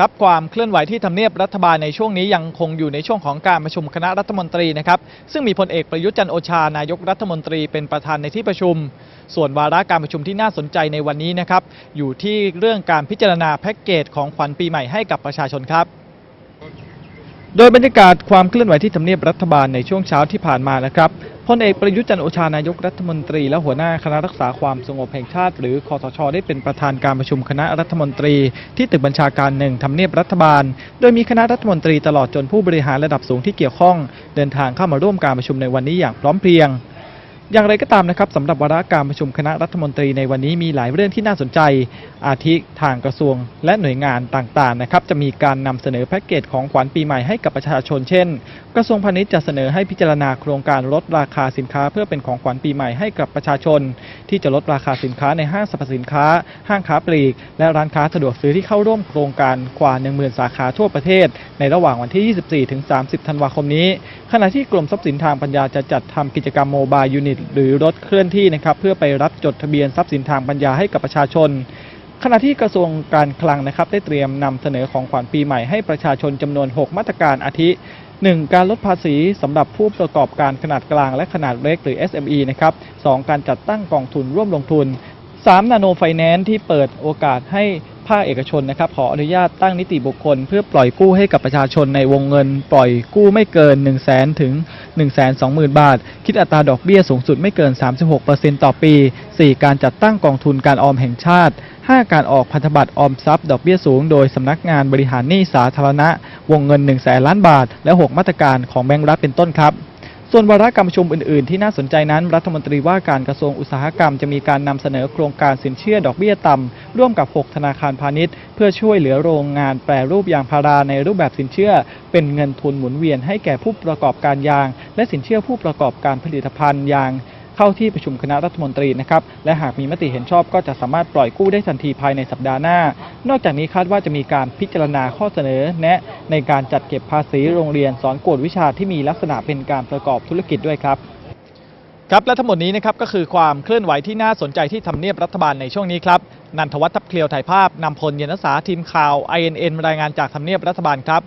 ครับความเคลื่อนไหวที่ทำเนียบรัฐบาลในช่วงนี้ยังคงอยู่ในช่วงของการประชุมคณะรัฐมนตรีนะครับซึ่งมีพลเอกประยุทธ์จันโอชานายกรัฐมนตรีเป็นประธานในที่ประชุม ส่วนวาระการประชุมที่น่าสนใจในวันนี้นะครับอยู่ที่เรื่องการพิจารณาแพ็กเกจของขวัญปีใหม่ให้กับประชาชนครับ โดยบรรยากาศความเคลื่อนไหวที่ทำเนียบรัฐบาลในช่วงเช้าที่ผ่านมานะครับ พลเอกประยุทธ์จันโอชานายกรัฐมนตรี และหัวหน้าคณะรักษาความสงบแห่งชาติ หรือคอสช ได้เป็นประธานการประชุมคณะรัฐมนตรี ที่ตึกบัญชาการหนึ่งทำเนียบรัฐบาล โดยมีคณะรัฐมนตรีตลอดจนผู้บริหารระดับสูงที่เกี่ยวข้อง เดินทางเข้ามาร่วมการประชุมในวันนี้อย่างพร้อมเพรียง อย่างไรก็ตามนะครับสำหรับวาระการประชุมคณะรัฐมนตรีในวันนี้มีหลายเรื่องที่น่าสนใจ อาทิทางกระทรวงและหน่วยงานต่างๆนะครับจะมีการนำเสนอแพ็กเกจของขวัญปีใหม่ให้กับประชาชนเช่น กระทรวงพาณิชย์จะเสนอให้พิจารณาโครงการลดราคาสินค้า เพื่อเป็นของขวัญปีใหม่ให้กับประชาชน ที่จะลดราคาสินค้าในห้างสรรพสินค้า ห้างค้าปลีก และร้านค้าสะดวกซื้อที่เข้าร่วมโครงการกว่า 10,000 สาขาทั่วประเทศ ในระหว่างวันที่ 24ถึง30 ธันวาคมนี้ ขณะที่กรมทรัพย์สินทางปัญญาจะจัดทำกิจกรรมโมบายยูนิตหรือรถเคลื่อนที่นะครับเพื่อไปรับจดทะเบียนทรัพย์สินทางปัญญาให้กับประชาชน ขณะที่กระทรวงการคลังนะครับ ได้เตรียมนำเสนอของขวัญปีใหม่ให้ประชาชนจำนวน 6 มาตรการอาทิ 1. การลดภาษีสำหรับผู้ประกอบการขนาดกลางและขนาดเล็กหรือ SME นะครับ 2. การจัดตั้งกองทุนร่วมลงทุน 3. นาโนไฟแนนซ์ที่เปิดโอกาสให้ภาคเอกชนนะครับขออนุญาตตั้งนิติบุคคล เพื่อปล่อยกู้ให้กับประชาชนในวงเงิน ปล่อยกู้ไม่เกิน 1 0 0 0 0แถึง 1 2 0 0 0 0 บาท คิดอัตราดอกเบี้ยสูงสุดไม่เกิน 36%ต่อปี 4. การจัดตั้งกองทุนการออมแห่งชาติ 5. การออกพันธบัตรออมทรัพย์ ดอกเบี้ยสูง โดยสำนักงานบริหารหนี้สาธารณะ วงเงิน 1 0 0 0 0แสนล้านบาท และ 6 มาตรการของแบงก์รัฐเป็นต้นครับส่วนวาระการประชุมอื่น ๆ ที่น่าสนใจนั้น รัฐมนตรีว่าการกระทรวงอุตสาหกรรมจะมีการนำเสนอโครงการสินเชื่อดอกเบี้ยต่ำร่วมกับ 6 ธนาคารพาณิชย์ เพื่อช่วยเหลือโรงงานแปรรูปยางพาราในรูปแบบสินเชื่อ เป็นเงินทุนหมุนเวียนให้แก่ผู้ประกอบการยาง และสินเชื่อผู้ประกอบการผลิตภัณฑ์ยางเข้าที่ประชุมคณะรัฐมนตรีนะครับ และหากมีมติเห็นชอบก็จะสามารถปล่อยกู้ได้ทันทีภายในสัปดาห์หน้า นอกจากนี้คาดว่าจะมีการพิจารณาข้อเสนอแนะในการจัดเก็บภาษีโรงเรียนสอนกวดวิชาที่มีลักษณะเป็นการประกอบธุรกิจด้วยครับครับและทั้งหมดนี้นะครับก็คือความเคลื่อนไหวที่น่าสนใจที่ทำเนียบรัฐบาลในช่วงนี้ครับนันทวัฒน์ทับเคลียวถ่ายภาพนำพลเยนสาทีมข่าว INN รายงานจากทำเนียบรัฐบาลครับ